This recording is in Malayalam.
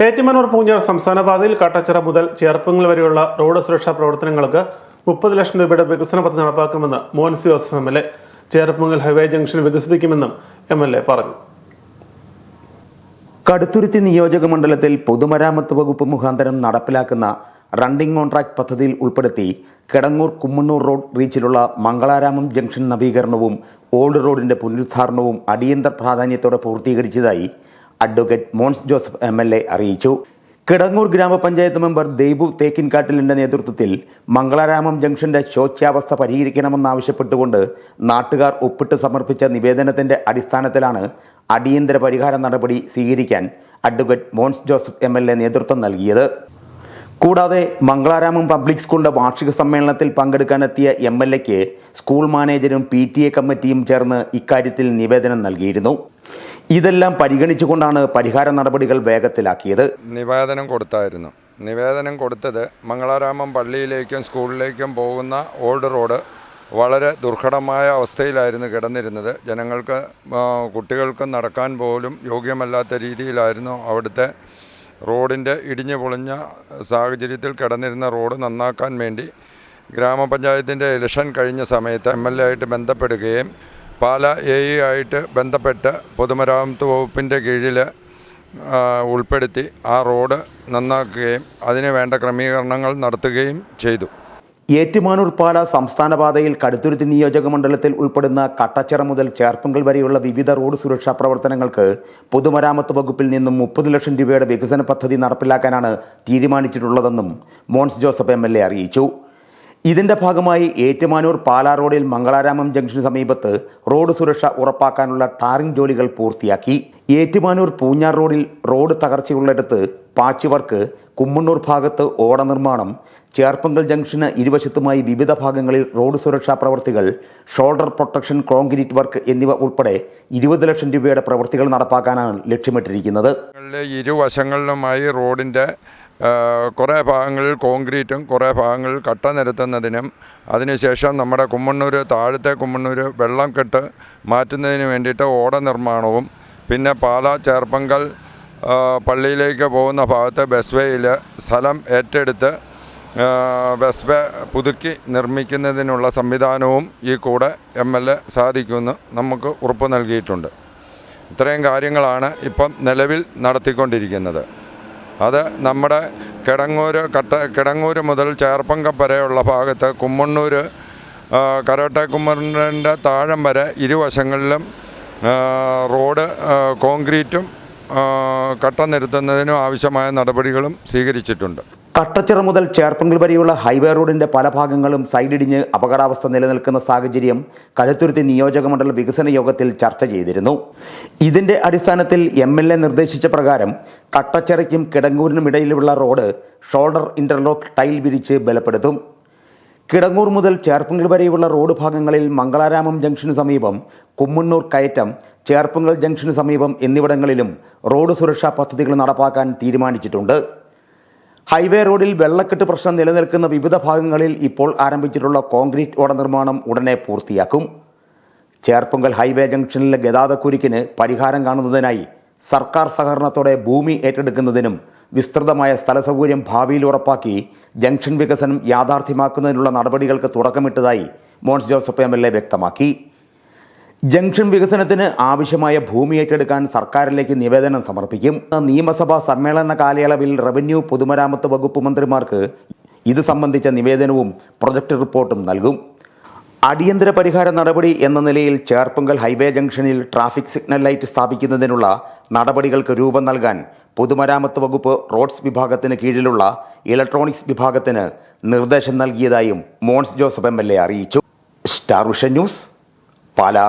ഏറ്റുമാനൂർ പൂഞ്ഞാർ സംസ്ഥാന പാതയിൽ കാട്ടാച്ചിറ മുതൽ ചേർപ്പുങ്ങൾ വരെയുള്ള റോഡ് സുരക്ഷാ പ്രവർത്തനങ്ങൾക്ക് മുപ്പത് ലക്ഷം രൂപയുടെ വികസന പദ്ധതി നടപ്പാക്കുമെന്ന് Monsi Joseph M L A highway junction വികസിപ്പിക്കുമെന്നും M L A പറഞ്ഞു. കടുത്തുരുത്തി നിയോജക മണ്ഡലത്തിൽ പൊതുമരാമത്ത് വകുപ്പ് മുഖാന്തരം നടപ്പിലാക്കുന്ന റണ്ണിംഗ് കോൺട്രാക്ട് പദ്ധതിയിൽ ഉൾപ്പെടുത്തി കിടങ്ങൂർ കുമ്മണ്ണൂർ റോഡ് റീച്ചിലുള്ള മംഗളാരാമം ജംഗ്ഷൻ നവീകരണവും ഓൾഡ് റോഡിന്റെ പുനരുദ്ധാരണവും അടിയന്തര പ്രാധാന്യത്തോടെ പൂർത്തീകരിച്ചതായി advocate Mons Joseph M L A അറിയിച്ചു. കിടങ്ങൂർ ഗ്രാമപഞ്ചായത്ത് മെമ്പർ ദേബു തേക്കിൻകാട്ടിലിന്റെ നേതൃത്വത്തിൽ മംഗളാരാമം ജംഗ്ഷന്റെ ശോച്യാവസ്ഥ പരിഹരിക്കണമെന്നാവശ്യപ്പെട്ടുകൊണ്ട് നാട്ടുകാർ ഒപ്പിട്ട് സമർപ്പിച്ച നിവേദനത്തിന്റെ അടിസ്ഥാനത്തിലാണ് അടിയന്തര പരിഹാര നടപടി സ്വീകരിക്കാൻ advocate Mons Joseph M L A നേതൃത്വം നൽകിയത്. കൂടാതെ മംഗളാരാമം പബ്ലിക് സ്കൂളിന്റെ വാർഷിക സമ്മേളനത്തിൽ പങ്കെടുക്കാനെത്തിയ എം എൽ എക്ക് സ്കൂൾ മാനേജരും പി ടി എ കമ്മിറ്റിയും ചേർന്ന് ഇക്കാര്യത്തിൽ നിവേദനം നൽകിയിരുന്നു. ഇതെല്ലാം പരിഗണിച്ചുകൊണ്ടാണ് പരിഹാര നടപടികൾ വേഗത്തിലാക്കിയത്. നിവേദനം കൊടുത്തായിരുന്നു. നിവേദനം കൊടുത്തത് മംഗളാരാമം പള്ളിയിലേക്കും സ്കൂളിലേക്കും പോകുന്ന ഓൾഡ് റോഡ് വളരെ ദുർഘടമായ അവസ്ഥയിലായിരുന്നു കിടന്നിരുന്നത്. ജനങ്ങൾക്ക് കുട്ടികൾക്ക് നടക്കാൻ പോലും യോഗ്യമല്ലാത്ത രീതിയിലായിരുന്നു അവിടുത്തെ റോഡിന്റെ ഇടിഞ്ഞു പൊളിഞ്ഞ സാഹചര്യത്തിൽ കിടന്നിരുന്ന റോഡ് നന്നാക്കാൻ വേണ്ടി ഗ്രാമപഞ്ചായത്തിന്റെ ഇലക്ഷൻ കഴിഞ്ഞ സമയത്ത് എം എൽ എ ആയിട്ട് ബന്ധപ്പെടുകയും പാല എ ആയിട്ട് ബന്ധപ്പെട്ട് പൊതുമരാമത്ത് വകുപ്പിന്റെ കീഴിൽ ഉൾപ്പെടുത്തി ആ റോഡ് നന്നാക്കുകയും അതിന് വേണ്ട ക്രമീകരണങ്ങൾ നടത്തുകയും ചെയ്തു. ഏറ്റുമാനൂർ പാല സംസ്ഥാന പാതയിൽ കടുത്തുരുത്തി നിയോജക മണ്ഡലത്തിൽ ഉൾപ്പെടുന്ന കട്ടച്ചിറ മുതൽ ചേർപ്പുങ്കൽ വരെയുള്ള വിവിധ റോഡ് സുരക്ഷാ പ്രവർത്തനങ്ങൾക്ക് പൊതുമരാമത്ത് വകുപ്പിൽ നിന്നും മുപ്പത് ലക്ഷം രൂപയുടെ വികസന പദ്ധതി നടപ്പിലാക്കാനാണ് തീരുമാനിച്ചിട്ടുള്ളതെന്നും മോൻസ് ജോസഫ് എം അറിയിച്ചു. ഇതിന്റെ ഭാഗമായി ഏറ്റുമാനൂർ പാലാ റോഡിൽ മംഗളാരാമം ജംഗ്ഷന് സമീപത്ത് റോഡ് സുരക്ഷ ഉറപ്പാക്കാനുള്ള ടാറിംഗ് ജോലികൾ പൂർത്തിയാക്കി. ഏറ്റുമാനൂർ പൂഞ്ഞാർ റോഡിൽ റോഡ് തകർച്ചയുള്ളിടത്ത് പാച്ച് വർക്ക് കുമ്മണ്ണൂർ ഭാഗത്ത് ഓട നിർമ്മാണം ചേർപ്പങ്കൽ ജംഗ്ഷന് ഇരുവശത്തുമായി വിവിധ ഭാഗങ്ങളിൽ റോഡ് സുരക്ഷാ പ്രവർത്തികൾ ഷോൾഡർ പ്രൊട്ടക്ഷൻ കോൺക്രീറ്റ് വർക്ക് എന്നിവ ഉൾപ്പെടെ ഇരുപത് ലക്ഷം രൂപയുടെ പ്രവൃത്തികൾ നടപ്പാക്കാനാണ് ലക്ഷ്യമിട്ടിരിക്കുന്നത്. ങ്ങളിലെ ഇരുവശങ്ങളിലുമായി റോഡിന്റെ കുറേ ഭാഗങ്ങളിൽ കോൺക്രീറ്റും കുറേ ഭാഗങ്ങളിൽ കട്ട നിരത്തുന്നതിനും അതിനുശേഷം നമ്മുടെ കുമ്മണ്ണൂർ താഴത്തെ കുമ്മണ്ണൂർ വെള്ളം കെട്ട് മാറ്റുന്നതിന് വേണ്ടിയിട്ട് ഓട നിർമ്മാണവും പിന്നെ പാല ചേർപ്പങ്കൽ പള്ളിയിലേക്ക് പോകുന്ന ഭാഗത്ത് ബസ് വേയിൽ സ്ഥലം ഏറ്റെടുത്ത് ബസ് വേ പുതുക്കി നിർമ്മിക്കുന്നതിനുള്ള സംവിധാനവും ഈ കൂടെ എം എൽ എ സാധിക്കുമെന്ന് നമുക്ക് ഉറപ്പ് നൽകിയിട്ടുണ്ട്. ഇത്രയും കാര്യങ്ങളാണ് ഇപ്പം നിലവിൽ നടത്തിക്കൊണ്ടിരിക്കുന്നത്. അത് നമ്മുടെ കിടങ്ങൂര് കട്ട കിടങ്ങൂര് മുതൽ ചേർപ്പങ്കം വരെയുള്ള ഭാഗത്ത് കുമ്മണ്ണൂർ കരോട്ടെ കുമ്മണ്ണൂരിന്റെ താഴം വരെ ഇരുവശങ്ങളിലും റോഡ് കോൺക്രീറ്റും കട്ട നിരത്തുന്നതിനും ആവശ്യമായ നടപടികളും സ്വീകരിച്ചിട്ടുണ്ട്. കട്ടച്ചിറ മുതൽ ചേർപ്പങ്കൽ വരെയുള്ള ഹൈവേ റോഡിന്റെ പല ഭാഗങ്ങളും സൈഡിടിഞ്ഞ് അപകടാവസ്ഥ നിലനിൽക്കുന്ന സാഹചര്യം കഴുത്തുരുത്തി നിയോജക മണ്ഡല വികസന യോഗത്തിൽ ചർച്ച ചെയ്തിരുന്നു. ഇതിന്റെ അടിസ്ഥാനത്തിൽ എം എൽ എ നിർദ്ദേശിച്ച പ്രകാരം കട്ടച്ചിറയ്ക്കും കിടങ്ങൂരിനും ഇടയിലുള്ള റോഡ് ഷോൾഡർ ഇന്റർലോക്ക് ടൈൽ വിരിച്ച് ബലപ്പെടുത്തും. കിടങ്ങൂർ മുതൽ ചേർപ്പുങ്കൽ വരെയുള്ള റോഡ് ഭാഗങ്ങളിൽ മംഗളാരാമം ജംഗ്ഷന് സമീപം കുമ്മണ്ണൂർ കയറ്റം ചേർപ്പുങ്കൽ ജംഗ്ഷന് സമീപം എന്നിവിടങ്ങളിലും റോഡ് സുരക്ഷാ പദ്ധതികൾ നടപ്പാക്കാൻ തീരുമാനിച്ചിട്ടുണ്ട്. ഹൈവേ റോഡിൽ വെള്ളക്കെട്ട് പ്രശ്നം നിലനിൽക്കുന്ന വിവിധ ഭാഗങ്ങളിൽ ഇപ്പോൾ ആരംഭിച്ചിട്ടുള്ള കോൺക്രീറ്റ് ഓട നിർമ്മാണം ഉടനെ പൂർത്തിയാക്കും. ചേർപ്പുങ്കൽ ഹൈവേ ജംഗ്ഷനിലെ ഗതാഗതക്കുരുക്കിന് പരിഹാരം കാണുന്നതിനായി സർക്കാർ സഹകരണത്തോടെ ഭൂമി ഏറ്റെടുക്കുന്നതിനും വിസ്തൃതമായ സ്ഥല സൗകര്യം ഭാവിയിൽ ഉറപ്പാക്കി ജംഗ്ഷൻ വികസനം യാഥാർത്ഥ്യമാക്കുന്നതിനുള്ള നടപടികൾക്ക് തുടക്കമിട്ടതായി മോൻസ് ജോസഫ് എ വ്യക്തമാക്കി. ജംഗ്ഷൻ വികസനത്തിന് ആവശ്യമായ ഭൂമി ഏറ്റെടുക്കാൻ സർക്കാരിലേക്ക് നിവേദനം സമർപ്പിക്കും. നിയമസഭാ സമ്മേളന കാലയളവിൽ റവന്യൂ പൊതുമരാമത്ത് വകുപ്പ് മന്ത്രിമാർക്ക് ഇത് സംബന്ധിച്ച നിവേദനവും പ്രൊജക്ട് റിപ്പോർട്ടും നൽകും. അടിയന്തര പരിഹാര നടപടി എന്ന നിലയിൽ ചേർപ്പുങ്കൽ ഹൈവേ ജംഗ്ഷനിൽ ട്രാഫിക് സിഗ്നൽ ലൈറ്റ് സ്ഥാപിക്കുന്നതിനുള്ള നടപടികൾക്ക് രൂപം നൽകാൻ പൊതുമരാമത്ത് വകുപ്പ് റോഡ്സ് വിഭാഗത്തിന് കീഴിലുള്ള ഇലക്ട്രോണിക്സ് വിഭാഗത്തിന് നിർദ്ദേശം നൽകിയതായും Mons Joseph M L A അറിയിച്ചു. Star Vision News Pala.